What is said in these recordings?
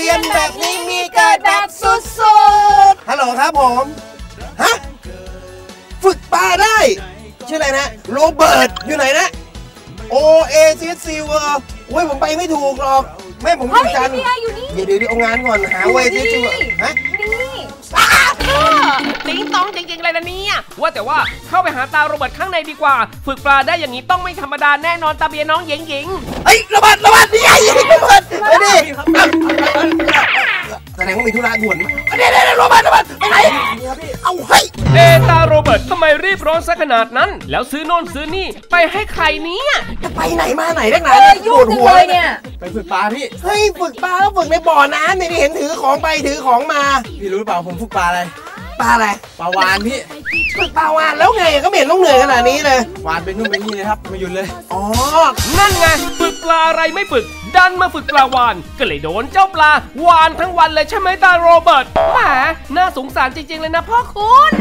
ซียนแบบนี้มีเกิดแบบสุดๆฮัลโหลครับผม ฮะ ฝึกปลาได้ ชื่ออะไรนะ โรเบิร์ต อยู่ไหนนะ โอเอซีซีเวอร์โอ้ยผมไปไม่ถูกหรอก แม่ผมอเฮ้ยยู่จันทร์นี่ไงอยู่นี่ เดี๋ยวเดี๋ยวเดี๋ยวเอางานก่อน หาเวซีซีเวอร์ฮะ นี่ ติ๊งต้องจริงๆเลยนะเนี่ย ว่าแต่ว่าเข้าไปหาตาโรเบิร์ตข้างในดีกว่า ฝึกปลาได้อย่างนี้ต้องไม่ธรรมดาแน่นอนตาเบียน้องหญิงหญิงเฮ้ยระเบิดระเบิดนี่ไงระเบิดไปดิ แสดงว่ามีธุระด่วนเดี๋ยวเดี๋ยวเดี๋ยวระเบิดระเบิดไปไหนเอาเฮ้ยเอตาโรเบิร์ตทำไมรีบร้อนซะขนาดนั้น แล้วซื้อโน่นซื้อนี่ไปให้ใครเนี่ยจะไปไหนมาไหนนักหนาเออปยุ่วงดจังหัวเลยเนี่ยไปฝึกปลาพี่เฮ้ยฝึกปลาแล้วฝึกในบ่อน้ำเนี่ยนี่เห็นถือของไปถือของมาพี่รู้หรือเปล่าผมฝึกปลาอะไรปลาอะไรปลาวานพี่ฝึกปลาวานแล้วไงก็ไม่เห็นต้องเหนื่อยขนาดนี้เลยวานเป็นนู่นเป็นนี่เลยครับไม่หยุดเลยอ๋อนั่นไงฝึกปลาอะไรไม่ฝึก ดันมาฝึกปลาวานก็เลยโดนเจ้าปลาวานทั้งวันเลยใช่ไหมตาโรเบิร์ตแหมน่าสงสารจริง ๆ เลยนะพ่อคุณ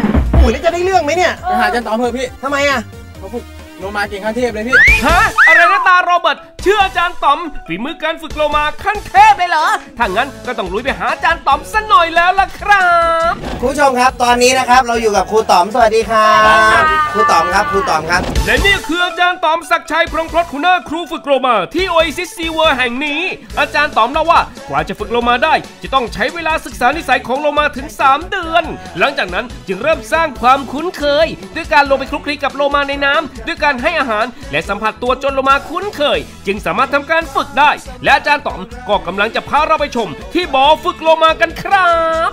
อุ้ยแล้วจะได้เรื่องไหมเนี่ยไปหาอาจันตอมเถอะพี่ทำไมอะเขาฝึกโลมาเก่งขั้นเทพเลยพี่ฮะอะไรนะตาโรเบิร์ต เชื่ออาจารย์ต๋อมฝีมือการฝึกโลมาขั้นเทพเลยเหรอ ถ้างั้นก็ต้องลุยไปหาอาจารย์ต๋อมสัหน่อยแล้วล่ะครับคุณผู้ชมครับตอนนี้นะครับเราอยู่กับครูต๋อมสวัสดีครับครูต๋อมครับครูต๋อมครับ และนี่คืออาจารย์ต๋อมศักดิ์ชัยพรหมพรตคุณาครูฝึกโลมาที่ Oasis s e a w o r แห่งนี้ อาจารย์ต๋อมเล่าว่ากว่าจะฝึกโลมาได้ จะต้องใช้เวลาศึกษานิสัยของโลมาถึง 3 เดือน หลังจากนั้นจึงเริ่มสร้างความคุ้นเคย ด้วยการลงไปคลุกคลีกับโลมาในน้ำด้วยการให้อาหาร และสัมผัสตัวจนโลมาคุ้นเคยจึงสามารถทำการฝึกได้ และอาจารย์ต๋อมก็กำลังจะพาเราไปชม ที่บ่อฝึกโลมากันครับ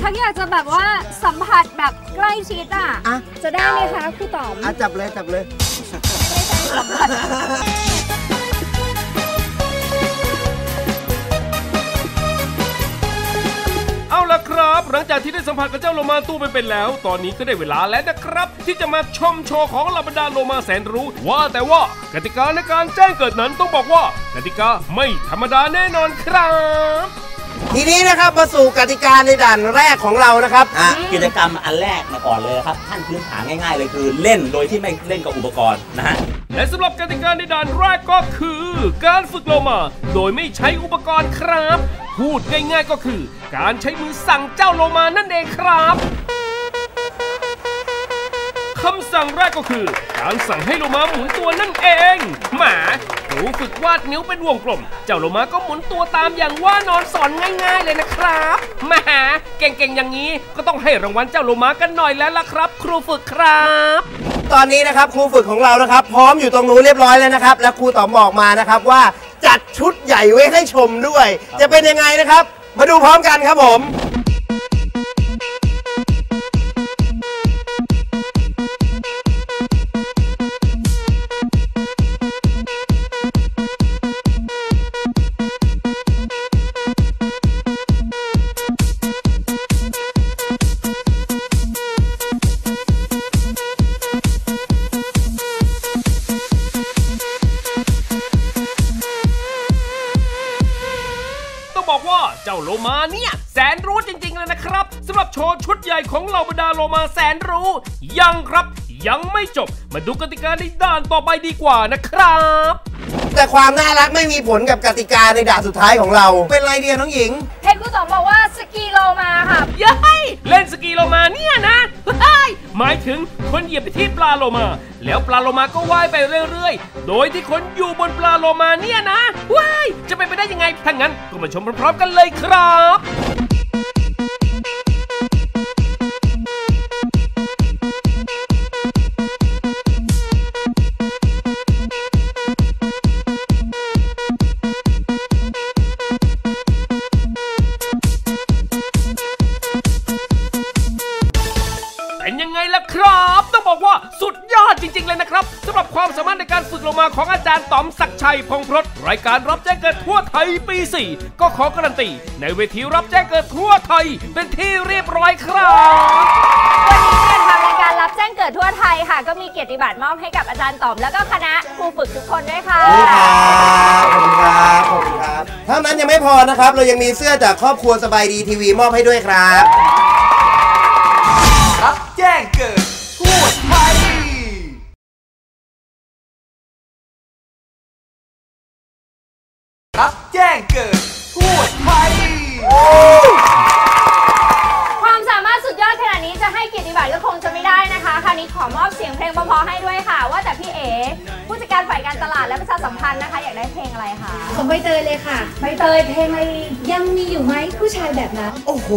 ฉันอยากจะแบบว่าสัมผัสแบบใกล้ชิดอะอะจะได้ไหมคะครูต๋อมอะจับเลยจับเลยเอา หลังจากที่ได้สัมผัสกับเจ้าโลมาตู้ไปเป็นแล้ว ตอนนี้ก็ได้เวลาแล้วนะครับ ที่จะมาชมโชว์ของเหล่าบรรดาโลมาแสนรู้ ว่าแต่ว่ากติกาในการแจ้งเกิดนั้นต้องบอกว่ากติกาไม่ธรรมดาแน่นอนครับทีนี้นะครับมาสู่กติกาในด่านแรกของเรานะครับอะกิจกรรมอันแรกมาก่อนเลยครับขั้นพื้นฐานง่ายๆเลยคือเล่นโดยที่ไม่เล่นกับอุปกรณ์นะฮะ และสำหรับกติกาในด่านแรกก็คือ การฝึกโลมา โดยไม่ใช้อุปกรณ์ครับ พูดง่ายๆก็คือ การใช้มือสั่งเจ้าโลมานั่นเองครับคำสั่งแรกก็คือ การสั่งให้โลมาหมุนตัวนั่นเองหมาครูฝึกวาดนิ้วเป็นวงกลม เจ้าโลมาก็หมุนตัวตามอย่างว่านอนสอนง่าย ๆ เลยนะครับแหมาเก่งๆอย่างนี้ก็ต้องให้รางวัลเจ้าโลมากันหน่อยแล้วล่ะครับ ครูฝึกครับ ตอนนี้นะครับครูฝึกของเรานะครับ พร้อมอยู่ตรงนู้นเรียบร้อยแล้วนะครับ และครูต๋อมบอกมานะครับว่าจัดชุดใหญ่ไว้ให้ชมด้วย จะเป็นยังไงนะครับ มาดูพร้อมกันครับผม เจ้าโลมาเนี่ย แสนรู้จริงๆเลยนะครับสำหรับโชว์ชุดใหญ่ของเหล่าบรรดาโลมาแสนรู้ยังครับ ยังไม่จบ มาดูกติกาในด้านต่อไปดีกว่านะครับ แต่ความน่ารักไม่มีผลกับกติกาในด่านสุดท้ายของเรา เป็นไรเดียน้องหญิง เห็นครูต๋อมบอกว่าสกีโลมาค่ะย้ายเล่นสกีโลมาเนี่ยนะเฮ้ยหมายถึงคนเหยียบไปที่ปลาโลมา แล้วปลาโลมาก็ว่ายไปเรื่อยๆ โดยที่คนอยู่บนปลาโลมาเนี่ยนะว้ายจะเป็นไปได้ยังไงถ้างั้นก็มาชมพร้อมๆกันเลยครับ ครับ ต้องบอกว่าสุดยอดจริง ๆ เลยนะครับสำหรับความสามารถในการฝึกโลมาของอาจารย์ต๋อมศักดิ์ชัยพงษ์พรตรายการรับแจ้งเกิดทั่วไทยปี 4 ก็ขอการันตีในเวทีรับแจ้งเกิดทั่วไทย เป็นที่เรียบร้อยครับวันนี้เนี่ยทางรายการรับแจ้งเกิดทั่วไทยค่ะ ก็มีเกียรติบัตรมอบให้กับอาจารย์ต๋อม แล้วก็คณะครูฝึกทุกคนด้วยค่ะนี่ครับขอบคุณครับขอบคุณครับเท่านั้นยังไม่พอนะครับ เรายังมีเสื้อจากครอบครัวสบายดีทีวีมอบให้ด้วยครับรับ รับแจ้งเกิดทั่วไทย ความสามารถสุดยอดขนาดนี้จะให้เกียรติบัตรก็คงจะไม่ได้นะคะ คราวนี้ขอมอบเสียงเพลงเพอๆให้ด้วยค่ะ ว่าแต่พี่เอ๋ผู้จัดการฝ่ายการตลาดและประชาสัมพันธ์นะคะ อยากได้เพลงอะไรคะผมงใบเตยเลยค่ะ ใบเตยเพลงอะไรยังมีอยู่ไหมผู้ชายแบบนั้น โอ้โห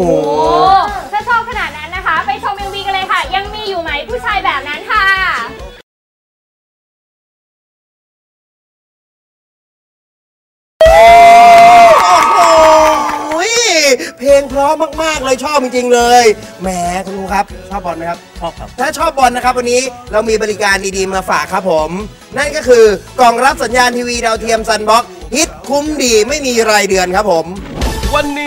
ถ้าชอบขนาดนั้นนะคะ ไปชมมิววีกันเลยค่ะ ยังมีอยู่ไหมผู้ชายแบบนั้นค่ะ โอ้โหเพลงเพราะมาก ๆ เลยชอบจริง ๆ เลย แหมคุณครูครับ ชอบบอลไหมครับ ชอบครับ ถ้าชอบบอลนะครับ วันนี้เรามีบริการดี ๆ มาฝากครับผม นั่นก็คือกล่องรับสัญญาณทีวีดาวเทียมซันบ็อกฮิตคุ้มดีไม่มีรายเดือนครับผม วันนี้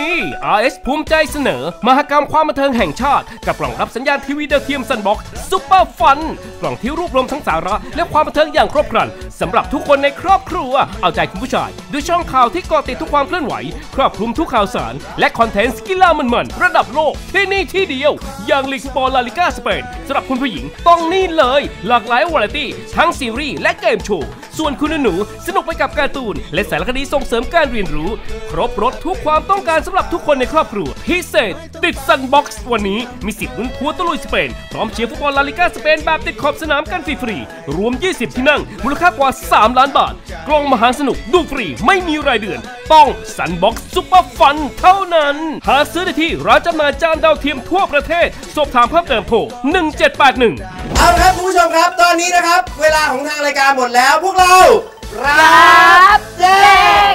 RS ภูมิใจเสนอ มหกรรมความบันเทิงแห่งชาติ กับกล่องรับสัญญาณทีวีดาวเทียมซันบ็อกซุปเปอร์ฟัน กล่องที่รวบรวมทั้งสาระและความบันเทิงอย่างครบครันสำหรับทุกคนในครอบครัว เอาใจคุณผู้ชาย ด้วยช่องข่าวที่เกาะติดทุกความเคลื่อนไหว ครอบคลุมทุกข่าวสาร และคอนเทนต์กีฬามันๆระดับโลกที่นี่ที่เดียวอย่างลีกฟุตบอลลาลิก้าสเปนสำหรับคุณผู้หญิงต้องนี่เลย หลากหลายวาไรตี้ทั้งซีรีส์และเกมโชว์ ส่วนคุณหนูสนุกไปกับการ์ตูน และสารคดีส่งเสริมการเรียนรู้ ครบรถทุกความต้องการสำหรับทุกคนในครอบครัว พิเศษ ติดซันบ็อกซ์วันนี้มีสิทธิ์ลุ้นทัวร์ตะลุยสเปน พร้อมเชียร์ฟุตบอลลาลิก้าสเปนแบบติดขอบสนามกันฟรีๆรวม 20 ที่นั่ง มูลค่ากว่า 3 ล้านบาท กล้องมหาสนุกดูฟรีไม่มีรายเดือน ต้องซันบ็อกซ์ซุปเปอร์ฟันเท่านั้น หาซื้อได้ที่ร้านจำหน่ายจานดาวเทียมทั่วประเทศสอบถามเพิ่มเติมโทร1781 เอาละครับคุณผู้ชมครับ ตอนนี้นะครับ เวลาของทางรายการหมดแล้ว พวกเรารับแจ้ง